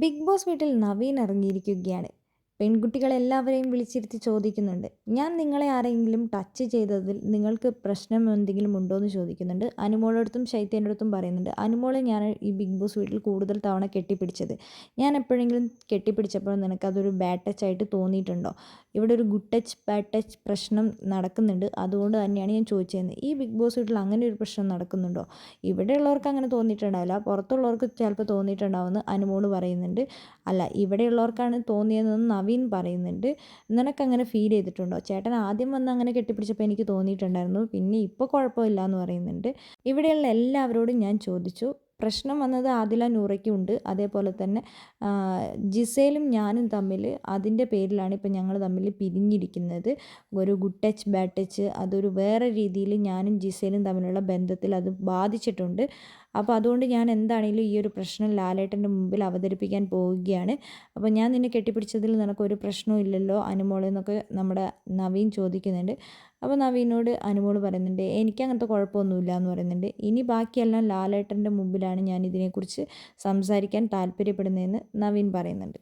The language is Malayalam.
ബിഗ് ബോസ് വീട്ടിൽ നവീൻ ഇറങ്ങിയിരിക്കുകയാണ്. പെൺകുട്ടികളെല്ലാവരെയും വിളിച്ചിരുത്തി ചോദിക്കുന്നുണ്ട്. ഞാൻ നിങ്ങളെ ആരെങ്കിലും ടച്ച് ചെയ്തതിൽ നിങ്ങൾക്ക് പ്രശ്നം എന്തെങ്കിലും ഉണ്ടോ എന്ന് ചോദിക്കുന്നുണ്ട്. അനുമോളടുത്തും ശൈത്യന്റെ അടുത്തും പറയുന്നുണ്ട്. അനുമോളെ ഞാൻ ഈ ബിഗ് ബോസ് വീട്ടിൽ കൂടുതൽ തവണ കെട്ടിപ്പിടിച്ചത്. ഞാൻ എപ്പോഴെങ്കിലും കെട്ടിപ്പിടിച്ചപ്പോൾ നിനക്കതൊരു ബാഡ് ടച്ച് ആയിട്ട് തോന്നിയിട്ടുണ്ടോ? ഇവിടെ ഒരു ഗുഡ് ടച്ച് ബാഡ് ടച്ച് പ്രശ്നം നടക്കുന്നുണ്ട്. അതുകൊണ്ട് തന്നെയാണ് ഞാൻ ചോദിച്ചത് ഈ ബിഗ് ബോസ് വീട്ടിൽ അങ്ങനെ ഒരു പ്രശ്നം നടക്കുന്നുണ്ടോ? ഇവിടെ ഉള്ളവർക്ക് അങ്ങനെ തോന്നിയിട്ടുണ്ടാവില്ല. പുറത്തുള്ളവർക്ക് ചിലപ്പോൾ തോന്നിയിട്ടുണ്ടാവുമെന്ന് അനുമോൾ പറയുന്നുണ്ട്. അല്ല ഇവിടെയുള്ളവർക്കാണ് തോന്നിയതെന്ന് നവീൻ പറയുന്നുണ്ട് നിനക്കങ്ങനെ ഫീൽ ചെയ്തിട്ടുണ്ടോ? ചേട്ടൻ ആദ്യം വന്ന് അങ്ങനെ കെട്ടിപ്പിടിച്ചപ്പോൾ എനിക്ക് തോന്നിയിട്ടുണ്ടായിരുന്നു പിന്നെ ഇപ്പോൾ കുഴപ്പമില്ല എന്ന് പറയുന്നുണ്ട്. ഇവിടെയുള്ള എല്ലാവരോടും ഞാൻ ചോദിച്ചു പ്രശ്നം വന്നത് ആദില നൂറയ്ക്കും ഉണ്ട് അതേപോലെ തന്നെ ജിസേലും ഞാനും തമ്മിൽ അതിന്റെ പേരിലാണ് ഇപ്പം ഞങ്ങൾ തമ്മിൽ പിരിഞ്ഞിരിക്കുന്നത്. ഒരു ഗുഡ് ടച്ച് ബാഡ് ടച്ച് അതൊരു വേറെ രീതിയിൽ ഞാനും ജിസേലും തമ്മിലുള്ള ബന്ധത്തിൽ അത് ബാധിച്ചിട്ടുണ്ട്. അപ്പോൾ അതുകൊണ്ട് ഞാൻ എന്താണെങ്കിലും ഈ ഒരു പ്രശ്നം ലാലേട്ടന്റെ മുമ്പിൽ അവതരിപ്പിക്കാൻ പോവുകയാണ്. അപ്പോൾ ഞാൻ നിന്നെ കെട്ടിപ്പിടിച്ചതിൽ നിനക്കൊരു പ്രശ്നവും ഇല്ലല്ലോ അനുമോളെന്നൊക്കെ നമ്മുടെ നവീൻ ചോദിക്കുന്നുണ്ട്. അപ്പോൾ നവീനോട് അനുമോൾ പറയുന്നുണ്ട് എനിക്ക് അങ്ങനത്തെ കുഴപ്പമൊന്നുമില്ല എന്ന് പറയുന്നുണ്ട്. ഇനി ബാക്കിയെല്ലാം ലാലേട്ടന്റെ മുമ്പിലാണ് ഞാൻ ഇതിനെക്കുറിച്ച് സംസാരിക്കാൻ താല്പര്യപ്പെടുന്നതെന്ന് നവീൻ പറയുന്നുണ്ട്.